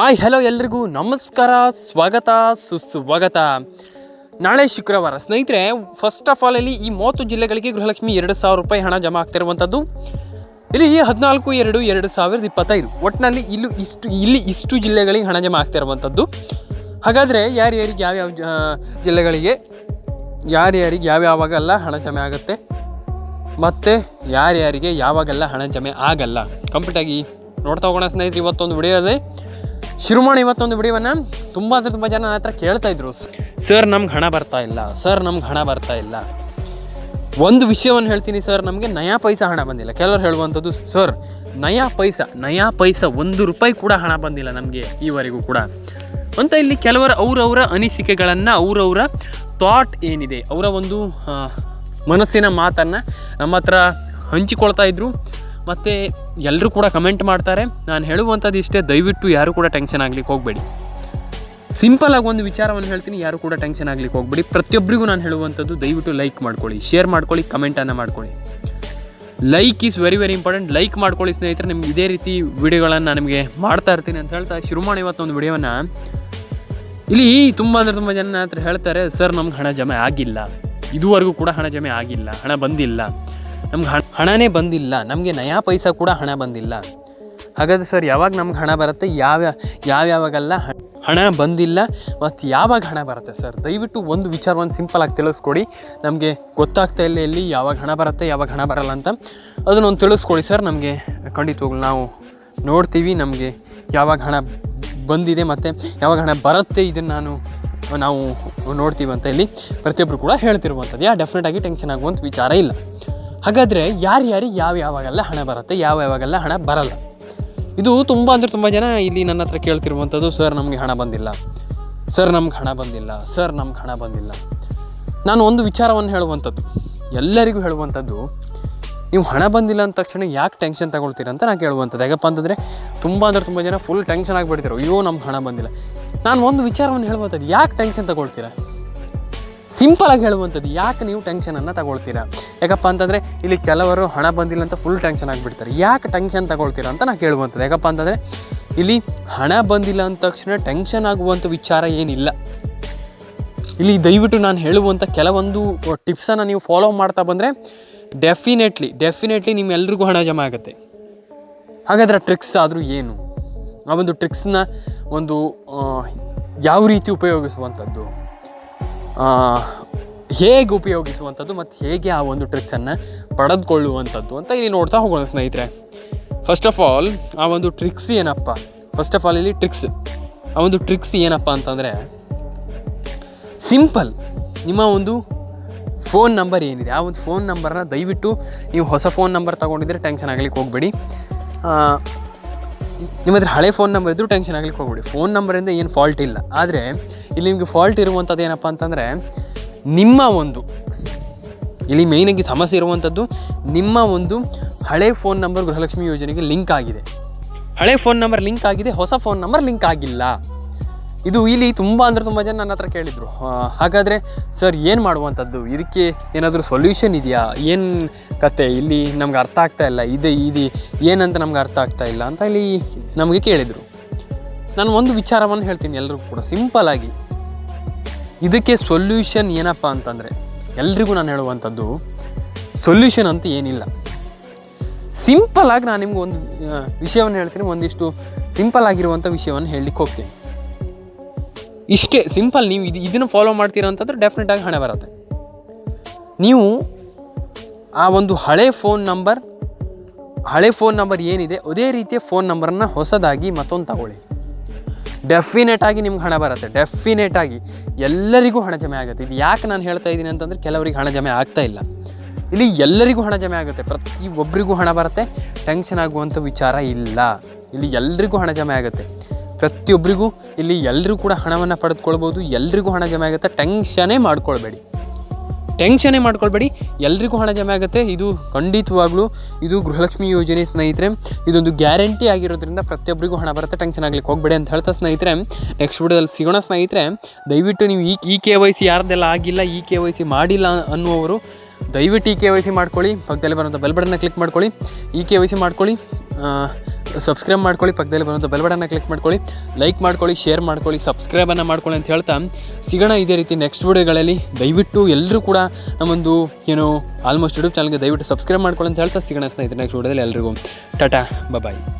Hi, hello ಎಲ್ರಿಗೂ ನಮಸ್ಕಾರ, ಸ್ವಾಗತ, ಸುಸ್ವಾಗತ. ನಾಳೆ ಶುಕ್ರವಾರ. ಸ್ನೇಹಿತರೆ ಫಸ್ಟ್ ಆಫ್ ಆಲ್ ಇಲ್ಲಿ ಈ ಮೂವತ್ತು ಜಿಲ್ಲೆಗಳಿಗೆ ಗೃಹಲಕ್ಷ್ಮಿ ಎರಡು ಸಾವಿರ ರೂಪಾಯಿ ಹಣ ಜಮಾ ಆಗ್ತಿರುವಂಥದ್ದು ಇಲ್ಲಿ ಹದಿನಾಲ್ಕು, ಎರಡು ಎರಡು ಸಾವಿರದ ಇಪ್ಪತ್ತೈದು. ಒಟ್ಟಿನಲ್ಲಿ ಇಲ್ಲೂ ಇಷ್ಟು, ಇಲ್ಲಿ ಇಷ್ಟು ಜಿಲ್ಲೆಗಳಿಗೆ ಹಣ ಜಮಾ ಆಗ್ತಿರುವಂಥದ್ದು ಹಾಗಾದರೆ ಯಾರ್ಯಾರಿಗೆ ಯಾವ್ಯಾವ ಜಿಲ್ಲೆಗಳಿಗೆ ಯಾರ್ಯಾರಿಗೆ ಯಾವ್ಯಾವಾಗೆಲ್ಲ ಹಣ ಜಮೆ ಆಗುತ್ತೆ? ಮತ್ತು ಯಾರ್ಯಾರಿಗೆ ಯಾವಾಗೆಲ್ಲ ಹಣ ಜಮೆ ಆಗಲ್ಲ? ಕಂಪ್ಲೀಟಾಗಿ ನೋಡ್ತಾ ಹೋಗೋಣ ಸ್ನೇಹಿತರೆ, ಇವತ್ತೊಂದು ವಿಡಿಯೋ ಇದೆ ಶುರು ಮಾಡಿ ಇವತ್ತೊಂದು ವಿಡಿಯೋವನ್ನು ತುಂಬ ಅಂದರೆ ತುಂಬ ಜನ ನನ್ನ ಹತ್ರ ಕೇಳ್ತಾ ಇದ್ರು. ಸರ್, ನಮ್ಗೆ ಹಣ ಬರ್ತಾ ಇಲ್ಲ. ಸರ್, ನಮ್ಗೆ ಹಣ ಬರ್ತಾ ಇಲ್ಲ. ಒಂದು ವಿಷಯವನ್ನು ಹೇಳ್ತೀನಿ ಸರ್, ನಮಗೆ ನಯಾ ಪೈಸಾ ಹಣ ಬಂದಿಲ್ಲ. ಕೆಲವರು ಹೇಳುವಂಥದ್ದು, ಸರ್, ನಯಾ ಪೈಸಾ ನಯಾ ಪೈಸಾ ಒಂದು ರೂಪಾಯಿ ಕೂಡ ಹಣ ಬಂದಿಲ್ಲ ನಮಗೆ ಈವರೆಗೂ ಕೂಡ. ಅಂತ ಇಲ್ಲಿ ಕೆಲವರ ಅವರವರ ಅನಿಸಿಕೆಗಳನ್ನು, ಅವರವರ ಥಾಟ್ ಏನಿದೆ, ಅವರ ಒಂದು ಮನಸ್ಸಿನ ಮಾತನ್ನು ನಮ್ಮ ಹತ್ರ ಹಂಚಿಕೊಳ್ತಾ ಇದ್ರು. ಮತ್ತು ಎಲ್ಲರೂ ಕೂಡ ಕಮೆಂಟ್ ಮಾಡ್ತಾರೆ. ನಾನು ಹೇಳುವಂಥದ್ದು ಇಷ್ಟೇ, ದಯವಿಟ್ಟು ಯಾರು ಕೂಡ ಟೆನ್ಷನ್ ಆಗ್ಲಿಕ್ಕೆ ಹೋಗಬೇಡಿ. ಸಿಂಪಲ್ ಆಗಿ ಒಂದು ವಿಚಾರವನ್ನು ಹೇಳ್ತೀನಿ, ಯಾರು ಕೂಡ ಟೆನ್ಷನ್ ಆಗಲಿಕ್ಕೆ ಹೋಗಬೇಡಿ. ಪ್ರತಿಯೊಬ್ಬರಿಗೂ ನಾನು ಹೇಳುವಂಥದ್ದು ದಯವಿಟ್ಟು ಲೈಕ್ ಮಾಡ್ಕೊಳ್ಳಿ ಶೇರ್ ಮಾಡ್ಕೊಳ್ಳಿ ಕಮೆಂಟನ್ನು ಮಾಡ್ಕೊಳ್ಳಿ. Like is very very important like ಮಾಡ್ಕೊಳ್ಳಿ ಸ್ನೇಹಿತರೆ, ನಿಮ್ಗೆ ಇದೇ ರೀತಿ ವಿಡಿಯೋಗಳನ್ನು ನಿಮಗೆ ಮಾಡ್ತಾ ಇರ್ತೀನಿ ಅಂತ ಹೇಳ್ತಾ ಶುರು ಮಾಡಿ ಇವತ್ತೊಂದು ವಿಡಿಯೋವನ್ನು. ಇಲ್ಲಿ ತುಂಬ ಅಂದರೆ ತುಂಬ ಜನ ಹತ್ರ ಹೇಳ್ತಾರೆ, ಸರ್, ನಮ್ಗೆ ಹಣ ಜಮೆ ಆಗಿಲ್ಲ. ಇದುವರೆಗೂ ಕೂಡ ಹಣ ಜಮೆ ಆಗಿಲ್ಲ, ಹಣ ಬಂದಿಲ್ಲ. ನಮ್ಗೆ ಹಣ ಹಣನೇ ಬಂದಿಲ್ಲ. ನಮಗೆ ನಯಾ ಪೈಸ ಕೂಡ ಹಣ ಬಂದಿಲ್ಲ. ಹಾಗಾದ್ರೆ ಸರ್, ಯಾವಾಗ ನಮ್ಗೆ ಹಣ ಬರುತ್ತೆ? ಯಾವ ಯಾವ್ಯಾವಾಗಲ್ಲ ಹಣ ಬಂದಿಲ್ಲ. ಮತ್ತು ಯಾವಾಗ ಹಣ ಬರುತ್ತೆ ಸರ್? ದಯವಿಟ್ಟು ಒಂದು ವಿಚಾರವನ್ನು ಸಿಂಪಲ್ ಆಗಿ ತಿಳಿಸ್ಕೊಡಿ. ನಮಗೆ ಗೊತ್ತಾಗ್ತಾ ಇಲ್ಲ ಎಲ್ಲಿ ಯಾವಾಗ ಹಣ ಬರುತ್ತೆ, ಯಾವಾಗ ಹಣ ಬರಲ್ಲ ಅಂತ. ಅದನ್ನೊಂದು ತಿಳಿಸ್ಕೊಡಿ ಸರ್. ನಮಗೆ ಖಂಡಿತವಾಗ್ಲು ನಾವು ನೋಡ್ತೀವಿ ನಮಗೆ ಯಾವಾಗ ಹಣ ಬಂದಿದೆ ಮತ್ತು ಯಾವಾಗ ಹಣ ಬರುತ್ತೆ ಇದನ್ನು ನಾನು, ನಾವು ನೋಡ್ತೀವಿ ಅಂತ ಇಲ್ಲಿ ಪ್ರತಿಯೊಬ್ಬರು ಕೂಡ ಹೇಳ್ತಿರುವಂಥದ್ದು. ಯಾ ಡೆಫಿನೆಟಾಗಿ ಟೆನ್ಷನ್ ಆಗುವಂಥ ವಿಚಾರ ಇಲ್ಲ. ಹಾಗಾದರೆ ಯಾರ್ಯಾರಿಗೆ ಯಾವ ಯಾವಾಗೆಲ್ಲ ಹಣ ಬರುತ್ತೆ, ಯಾವ ಯಾವಾಗೆಲ್ಲ ಹಣ ಬರಲ್ಲ. ಇದು ತುಂಬ ಅಂದರೆ ತುಂಬ ಜನ ಇಲ್ಲಿ ನನ್ನ ಹತ್ರ ಕೇಳ್ತಿರುವಂಥದ್ದು ಸರ್, ನಮಗೆ ಹಣ ಬಂದಿಲ್ಲ. ಸರ್, ನಮ್ಗೆ ಹಣ ಬಂದಿಲ್ಲ. ಸರ್, ನಮ್ಗೆ ಹಣ ಬಂದಿಲ್ಲ. ನಾನು ಒಂದು ವಿಚಾರವನ್ನು ಹೇಳುವಂಥದ್ದು ಎಲ್ಲರಿಗೂ ಹೇಳುವಂಥದ್ದು ನೀವು ಹಣ ಬಂದಿಲ್ಲ ಅಂದ ತಕ್ಷಣ ಯಾಕೆ ಟೆನ್ಷನ್ ತಗೊಳ್ತೀರ ಅಂತ ನಾನು ಕೇಳುವಂಥದ್ದು ಯಾಕಪ್ಪ ಅಂತಂದರೆ ತುಂಬ ಅಂದರೆ ತುಂಬ ಜನ ಫುಲ್ ಟೆನ್ಷನ್ ಆಗಿಬಿಡ್ತೀರೋ ಅಯ್ಯೋ, ನಮ್ಗೆ ಹಣ ಬಂದಿಲ್ಲ. ನಾನು ಒಂದು ವಿಚಾರವನ್ನು ಹೇಳುವಂಥದ್ದು ಯಾಕೆ ಟೆನ್ಷನ್ ತಗೊಳ್ತೀರಾ? ಸಿಂಪಲ್ ಆಗಿ ಹೇಳುವಂಥದ್ದು, ಯಾಕೆ ನೀವು ಟೆನ್ಷನನ್ನು ತಗೊಳ್ತೀರಾ? ಯಾಕಪ್ಪ ಅಂತಂದರೆ, ಇಲ್ಲಿ ಕೆಲವರು ಹಣ ಬಂದಿಲ್ಲ ಅಂತ ಫುಲ್ ಟೆನ್ಷನ್ ಆಗಿಬಿಡ್ತಾರೆ. ಯಾಕೆ ಟೆನ್ಷನ್ ತಗೊಳ್ತೀರಾ ಅಂತ ನಾನು ಕೇಳುವಂಥದ್ದು. ಯಾಕಪ್ಪ ಅಂತಂದರೆ, ಇಲ್ಲಿ ಹಣ ಬಂದಿಲ್ಲ ಅಂದ ತಕ್ಷಣ ಟೆನ್ಷನ್ ಆಗುವಂಥ ವಿಚಾರ ಏನಿಲ್ಲ. ಇಲ್ಲಿ ದಯವಿಟ್ಟು ನಾನು ಹೇಳುವಂಥ ಕೆಲವೊಂದು ಟಿಪ್ಸನ್ನು ನೀವು ಫಾಲೋ ಮಾಡ್ತಾ ಬಂದರೆ ಡೆಫಿನೆಟ್ಲಿ ಡೆಫಿನೆಟ್ಲಿ ನಿಮ್ಮೆಲ್ರಿಗೂ ಹಣ ಜಮಾ ಆಗುತ್ತೆ. ಹಾಗಾದ್ರೆ ಟ್ರಿಕ್ಸ್ ಆದರೂ ಏನು? ಆ ಒಂದು ಟ್ರಿಕ್ಸ್ನ ಒಂದು ಯಾವ ರೀತಿ ಉಪಯೋಗಿಸುವಂಥದ್ದು? ಹೇಗೆ ಉಪಯೋಗಿಸುವಂಥದ್ದು ಮತ್ತು ಹೇಗೆ ಆ ಒಂದು ಟ್ರಿಕ್ಸನ್ನು ಪಡೆದುಕೊಳ್ಳುವಂಥದ್ದು ಅಂತ ಇಲ್ಲಿ ನೋಡ್ತಾ ಹೋಗೋಣ ಸ್ನೇಹಿತರೆ. ಫಸ್ಟ್ ಆಫ್ ಆಲ್ ಆ ಒಂದು ಟ್ರಿಕ್ಸ್ ಏನಪ್ಪ? ಫಸ್ಟ್ ಆಫ್ ಆಲ್ ಇಲ್ಲಿ ಟ್ರಿಕ್ಸ್ ಆ ಒಂದು ಟ್ರಿಕ್ಸ್ ಏನಪ್ಪ ಅಂತಂದರೆ ಸಿಂಪಲ್ ನಿಮ್ಮ ಒಂದು ಫೋನ್ ನಂಬರ್ ಏನಿದೆ? ಆ ಒಂದು ಫೋನ್ ನಂಬರ್ನ ದಯವಿಟ್ಟು ನೀವು ಹೊಸ ಫೋನ್ ನಂಬರ್ ತೊಗೊಂಡಿದ್ರೆ ಟೆನ್ಷನ್ ಆಗಲಿಕ್ಕೆ ಹೋಗಬೇಡಿ. ನಿಮ್ಮ ಹತ್ರ ಹಳೆ ಫೋನ್ ನಂಬರ್ ಇದ್ದರೂ ಟೆನ್ಷನ್ ಆಗಲಿಕ್ಕೆ ಹೋಗ್ಬಿಡಿ. ಫೋನ್ ನಂಬರಿಂದ ಏನು ಫಾಲ್ಟ್ ಇಲ್ಲ. ಆದರೆ ಇಲ್ಲಿ ನಿಮಗೆ ಫಾಲ್ಟ್ ಇರುವಂಥದ್ದು ಏನಪ್ಪ ಅಂತಂದರೆ ನಿಮ್ಮ ಒಂದು, ಇಲ್ಲಿ ಮೇಯ್ನಾಗಿ ಸಮಸ್ಯೆ ಇರುವಂಥದ್ದು ನಿಮ್ಮ ಒಂದು ಹಳೆ ಫೋನ್ ನಂಬರ್ ಗೃಹಲಕ್ಷ್ಮಿ ಯೋಜನೆಗೆ ಲಿಂಕ್ ಆಗಿದೆ. ಹಳೆ ಫೋನ್ ನಂಬರ್ ಲಿಂಕ್ ಆಗಿದೆ, ಹೊಸ ಫೋನ್ ನಂಬರ್ ಲಿಂಕ್ ಆಗಿಲ್ಲ. ಇದು ಇಲ್ಲಿ ತುಂಬ ಅಂದರೆ ತುಂಬ ಜನ ನನ್ನ ಹತ್ರ ಕೇಳಿದರು ಹಾಗಾದರೆ ಸರ್ ಏನು ಮಾಡುವಂಥದ್ದು ಇದಕ್ಕೆ ಏನಾದರೂ ಸೊಲ್ಯೂಷನ್ ಇದೆಯಾ? ಏನು ಕತೆ? ಇಲ್ಲಿ ನಮ್ಗೆ ಅರ್ಥ ಆಗ್ತಾ ಇಲ್ಲ. ಇದೆ, ಇದು. ಏನಂತ ನಮ್ಗೆ ಅರ್ಥ ಆಗ್ತಾ ಇಲ್ಲ ಅಂತ ಇಲ್ಲಿ ನಮಗೆ ಕೇಳಿದರು. ನಾನು ಒಂದು ವಿಚಾರವನ್ನು ಹೇಳ್ತೀನಿ ಎಲ್ರಿಗೂ ಕೂಡ. ಸಿಂಪಲಾಗಿ ಇದಕ್ಕೆ ಸೊಲ್ಯೂಷನ್ ಏನಪ್ಪ ಅಂತಂದರೆ, ಎಲ್ರಿಗೂ ನಾನು ಹೇಳುವಂಥದ್ದು ಸೊಲ್ಯೂಷನ್ ಅಂತ ಏನಿಲ್ಲ. ಸಿಂಪಲ್ ಆಗಿ ನಾನು ನಿಮ್ಗೆ ಒಂದು ವಿಷಯವನ್ನು ಹೇಳ್ತೀನಿ. ಒಂದಿಷ್ಟು ಸಿಂಪಲ್ ಆಗಿರುವಂಥ ವಿಷಯವನ್ನು ಹೇಳಲಿಕ್ಕೆ ಹೋಗ್ತೀನಿ. ಇಷ್ಟೇ ಸಿಂಪಲ್ ನೀವು ಇದು ಇದನ್ನು ಫಾಲೋ ಮಾಡ್ತೀರಾ ಅಂತಂದ್ರೆ ಡೆಫಿನೆಟಾಗಿ ಹಣ ಬರುತ್ತೆ. ನೀವು ಆ ಒಂದು ಹಳೆ ಫೋನ್ ನಂಬರ್ ಹಳೆ ಫೋನ್ ನಂಬರ್ ಏನಿದೆ, ಅದೇ ರೀತಿಯ ಫೋನ್ ನಂಬರನ್ನು ಹೊಸದಾಗಿ ಮತ್ತೊಂದು ತಗೊಳ್ಳಿ. ಡೆಫಿನೆಟ್ ಆಗಿ ನಿಮ್ಗೆ ಹಣ ಬರುತ್ತೆ. ಡೆಫಿನೆಟ್ ಆಗಿ ಎಲ್ಲರಿಗೂ ಹಣ ಜಮೆ ಆಗುತ್ತೆ. ಇದು ಯಾಕೆ ನಾನು ಹೇಳ್ತಾ ಇದ್ದೀನಿ ಅಂತಂದರೆ ಕೆಲವರಿಗೆ ಹಣ ಜಮೆ ಆಗ್ತಾ ಇಲ್ಲ. ಇಲ್ಲಿ ಎಲ್ಲರಿಗೂ ಹಣ ಜಮೆ ಆಗುತ್ತೆ. ಪ್ರತಿ ಒಬ್ಬರಿಗೂ ಹಣ ಬರುತ್ತೆ. ಟೆನ್ಷನ್ ಆಗುವಂಥ ವಿಚಾರ ಇಲ್ಲ. ಇಲ್ಲಿ ಎಲ್ರಿಗೂ ಹಣ ಜಮೆ ಆಗುತ್ತೆ. ಪ್ರತಿಯೊಬ್ಬರಿಗೂ ಇಲ್ಲಿ ಎಲ್ಲರೂ ಕೂಡ ಹಣವನ್ನು ಪಡೆದುಕೊಳ್ಬೋದು, ಎಲ್ರಿಗೂ ಹಣ ಜಮೆ ಆಗುತ್ತೆ. ಟೆನ್ಷನೇ ಮಾಡ್ಕೊಳ್ಬೇಡಿ. ಟೆನ್ಷನೇ ಮಾಡ್ಕೊಳ್ಬೇಡಿ. ಎಲ್ರಿಗೂ ಹಣ ಜಮೆ ಆಗುತ್ತೆ. ಇದು ಖಂಡಿತವಾಗ್ಲೂ ಇದು ಗೃಹಲಕ್ಷ್ಮಿ ಯೋಜನೆ ಸ್ನೇಹಿತರೆ. ಇದೊಂದು ಗ್ಯಾರಂಟಿ ಆಗಿರೋದ್ರಿಂದ ಪ್ರತಿಯೊಬ್ಬರಿಗೂ ಹಣ ಬರುತ್ತೆ. ಟೆನ್ಷನ್ ಆಗಲಿಕ್ಕೆ ಹೋಗಬೇಡಿ ಅಂತ ಹೇಳ್ತಾ ಸ್ನೇಹಿತರೆ. ನೆಕ್ಸ್ಟ್ ವಿಡಿಯೋದಲ್ಲಿ ಸಿಗೋಣ ಸ್ನೇಹಿತರೆ. ದಯವಿಟ್ಟು ನೀವು ಈ ಈ ಕೆ ವೈ ಸಿ ಯಾರ್ದೆಲ್ಲ ಆಗಿಲ್ಲ, ಈ ಕೆ ವೈ ಸಿ ಮಾಡಿಲ್ಲ ಅನ್ನುವರು ದಯವಿಟ್ಟು ಈ ಕೆ ವೈ ಸಿ ಮಾಡ್ಕೊಳ್ಳಿ. ಪಕ್ಕದಲ್ಲಿ ಬರುವಂಥ ಬೆಲ್ ಬಟನ್ನ ಕ್ಲಿಕ್ ಮಾಡ್ಕೊಳ್ಳಿ. ಈ ಕೆ ವೈ ಸಿ ಮಾಡ್ಕೊಳ್ಳಿ. ಸಬ್ಸ್ಕ್ರೈಬ್ ಮಾಡ್ಕೊಳ್ಳಿ, ಪಕ್ಕದಲ್ಲಿ ಬರುವಂಥ ಬೆಲ್ ಬಟನ್ನ ಕ್ಲಿಕ್ ಮಾಡ್ಕೊಳ್ಳಿ ಲೈಕ್ ಮಾಡ್ಕೊಳ್ಳಿ ಶೇರ್ ಮಾಡ್ಕೊಳ್ಳಿ ಸಬ್ಸ್ಕ್ರೈಬನ್ನು ಮಾಡ್ಕೊಳ್ಳಿ ಅಂತ ಹೇಳ್ತಾ ಸಿಗೋಣ ಇದೇ ರೀತಿ ನೆಕ್ಸ್ಟ್ ವಿಡಿಯೋಗಳಲ್ಲಿ. ದಯವಿಟ್ಟು ಎಲ್ಲರೂ ಕೂಡ ನಮ್ಮೊಂದು ಏನು ಆಲ್ಮೋಸ್ಟ್ ಯೂಟ್ಯೂಬ್ ಚಾನಲ್ಗೆ ದಯವಿಟ್ಟು ಸಬ್ಸ್ಕ್ರೈಬ್ ಮಾಡ್ಕೊಳ್ಳಿ ಅಂತ ಹೇಳ್ತಾ ಸಿಗೋಣ ಸ್ನೇಹಿತರೆ ನೆಕ್ಸ್ಟ್ ವಿಡಿಯೋದಲ್ಲಿ ಎಲ್ಲರಿಗೂ ಟಾಟಾ ಬಾಯ್